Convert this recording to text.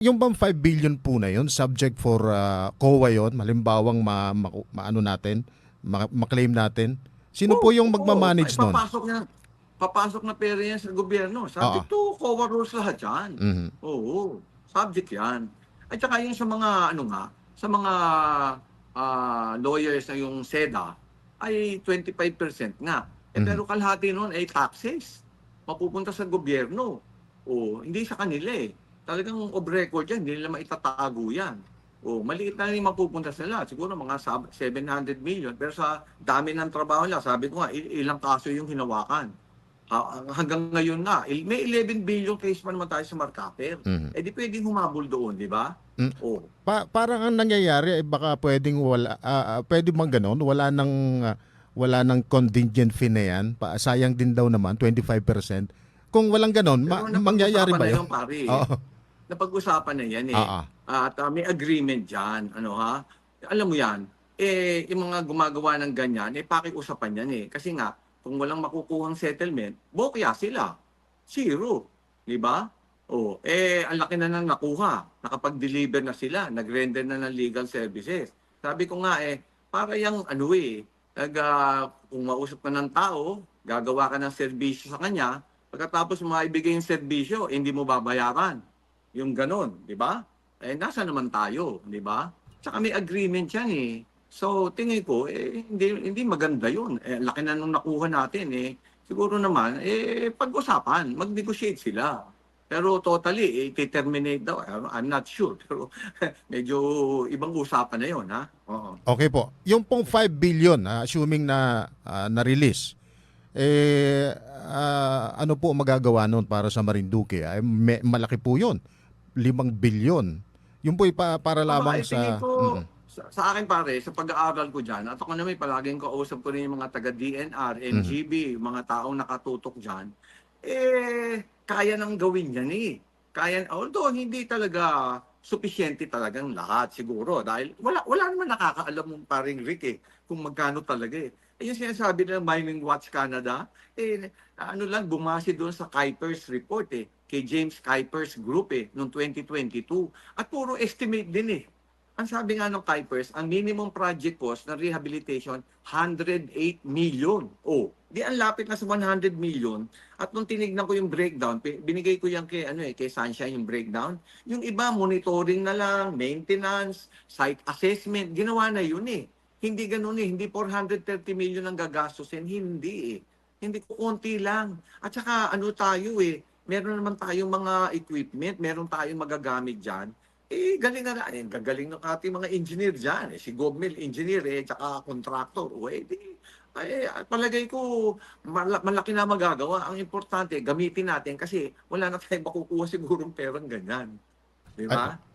Yung bang 5 billion po na yun, subject for uh, COA yun, malimbawang ma, ma, maano natin, ma, maklaim natin. Sino po yung Oo, magmamanage ay, nun? Papasok na, papasok na pera yan sa gobyerno. Subject to COA rules lahat yan. Mhm. Oo, subject yan. At saka yung sa mga, ano nga, sa mga ah, lawyers na yung SEDA, ay 25% nga. Eh, Mhm. pero kalahati nun ay taxes. Mapupunta sa gobyerno. O, hindi sa kanila eh. Talagang off record yan, hindi nila maitatago yan. O, maliit na rin mapupunta sila. Siguro mga sab- 700 million. Pero sa dami ng trabaho nila, sabi ko nga, il- ilang kaso yung hinawakan. Ha- hanggang ngayon nga, il- may 11 billion case pa naman tayo sa Marcaper. Mhm. Eh di pwedeng humabol doon, di ba? Mm. Oh. Pa, parang ang nangyayari, eh, baka pwedeng wala, ah, ah, pwede bang ganon? Wala nang, ah, wala nang contingent fee na yan. Pa, sayang din daw naman, 25%. Kung walang ganon, ma- mangyayari ba yun? yun, pare. Oo. Napag-usapan na yan eh. Ah. At ah, may agreement dyan, ano ha? Alam mo yan, eh, yung mga gumagawa ng ganyan, eh, pakiusapan yan eh. Kasi nga, kung walang makukuhang settlement, bokya sila. Zero. Di ba? Oh, eh, ang laki na nang nakuha. Nakapag-deliver na sila. Nag-render na ng legal services. Sabi ko nga eh, para yung ano eh, nag, ah, kung mausap ka ng tao, gagawa ka ng serbisyo sa kanya, pagkatapos maibigay yung serbisyo, eh, hindi mo babayaran. Yung ganon, di ba? Eh, nasa naman tayo, di ba? Tsaka may agreement yan eh. So, tingin ko, eh, hindi, hindi maganda yun. Eh, laki na nung nakuha natin eh. Siguro naman, eh, pag-usapan, mag-negotiate sila. Pero totally, eh, terminate daw. I'm not sure. Pero medyo ibang usapan na yun, ha? Oo. Okay po. Yung pong 5 billion, ah, assuming na ah, na-release, eh, ah, ano po magagawa noon para sa Marinduque? Ay, malaki po yun. 5 billion. Yung po pa, para lamang sa... ko, Mm-mm. sa, sa akin pare, sa pag-aaral ko dyan, at ako naman palaging kausap ko rin yung mga taga-DNR, Mm-hmm. NGB, yung mga taong nakatutok dyan, eh, kaya nang gawin yan eh. Kaya, although hindi talaga sufficiente talagang lahat siguro dahil wala wala naman nakakaalam ng paring Rick eh kung magkano talaga eh. Yung sinasabi ng Mining Watch Canada, eh, ano lang, bumase doon sa Kuipers report eh, kay James Kuipers Group eh, noong 2022. At puro estimate din eh. Ang sabi nga ng Kuipers, ang minimum project cost ng rehabilitation, 108 million. Oh, di ang lapit na sa 100 million. At nung tinignan ko yung breakdown, binigay ko yan kay, ano eh, kay Sunshine yung breakdown. Yung iba, monitoring na lang, maintenance, site assessment, ginawa na yun eh. Hindi ganun eh, hindi 430 million ang gagastusin, hindi eh. Hindi ko konti lang. At saka ano tayo eh, meron naman tayong mga equipment, meron tayong magagamit dyan. Eh, galing na eh, gagaling ng ating mga engineer dyan. Eh, si Gobmil, engineer eh, tsaka contractor. O, eh, di, ay, palagay ko, mala- malaki na magagawa. Ang importante, gamitin natin kasi wala na tayong makukuha sigurong perang ganyan. Di ba?